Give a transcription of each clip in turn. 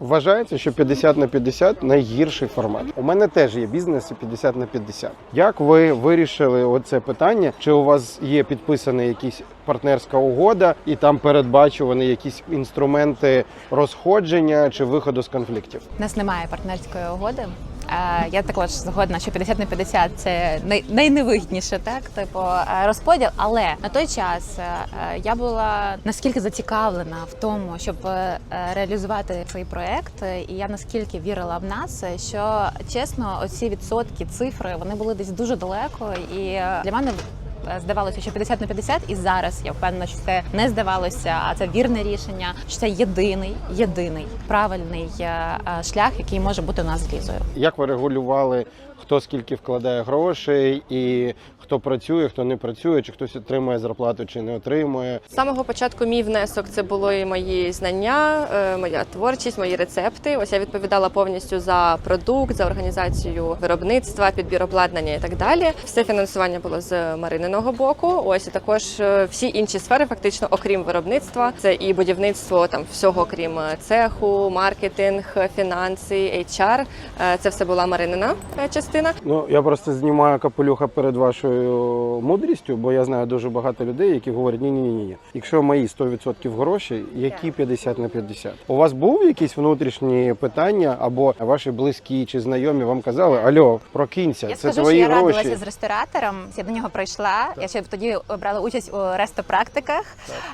Вважається, що 50 на 50 найгірший формат. У мене теж є бізнес і 50 на 50. Як ви вирішили оце питання? Чи у вас є підписана якісь партнерська угода, і там передбачувані якісь інструменти розходження чи виходу з конфліктів? У нас немає партнерської угоди. Я також згодна, що 50 на 50 – це най- найневигідніше, так типу розподіл. Але на той час я була наскільки зацікавлена в тому, щоб е, реалізувати цей проект, і я наскільки вірила в нас, що чесно, оці відсотки, цифри вони були десь дуже далеко, і е, для мене. Е, Здавалося, що 50 на 50, і зараз я впевнена, що це не здавалося, а це вірне рішення. Що це єдиний, єдиний правильний е, е, шлях, який може бути у нас з лізою. Як ви регулювали, хто скільки вкладає грошей, і хто працює, хто не працює, чи хтось отримує зарплату, чи не отримує? З самого початку мій внесок це було і мої знання, моя творчість, мої рецепти. Ось я відповідала повністю за продукт, за організацію виробництва, підбір обладнання і так далі. Все фінансування було з Марининого боку. Ось і також е, всі інші сфери, фактично, окрім виробництва, це і будівництво там всього, крім е, цеху, маркетинг, фінанси, HR. Е, Це все була Маринина частина. Ну я просто знімаю капелюха перед вашою мудрістю, бо я знаю дуже багато людей, які говорять: ні, ні, ні, ні. Якщо мої 100% гроші, які 50 на 50? У вас був якісь внутрішні питання, або ваші близькі чи знайомі вам казали: Альо, прокинься, Я це скажу, твої що я гроші. радилася з ресторатором. Я до нього прийшла. Я ще тоді брала участь у рестопрактиках.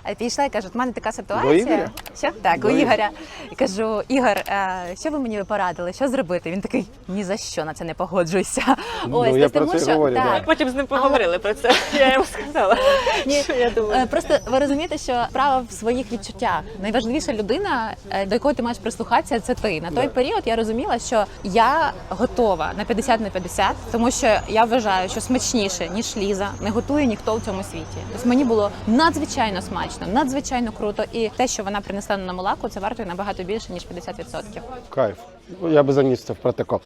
Так. Підійшла і кажу, в мене така ситуація. Ігоря? Що? Так, До у Ігоря. І кажу, Ігор, е, що ви мені порадили? Що зробити? Він такий, ні за що на це не погоджуюся. Ну, я то про тому це що- говорю, так, да. Потім з ним поговорили про це. Я йому сказала. Ні, що я думаю. е, Просто ви розумієте, що справа в своїх відчуттях. Найважливіша людина, е, до якої ти маєш прислухатися, це ти. На той період я розуміла, що я готова на 50 на 50, тому що я вважаю, що смачніше ніж ліза не готує ніхто в цьому світі. Тобто мені було надзвичайно смачно, надзвичайно круто, і те, що вона принесла на молаку, це вартує набагато більше ніж 50%. Кайф. Я би заніс це в протокол.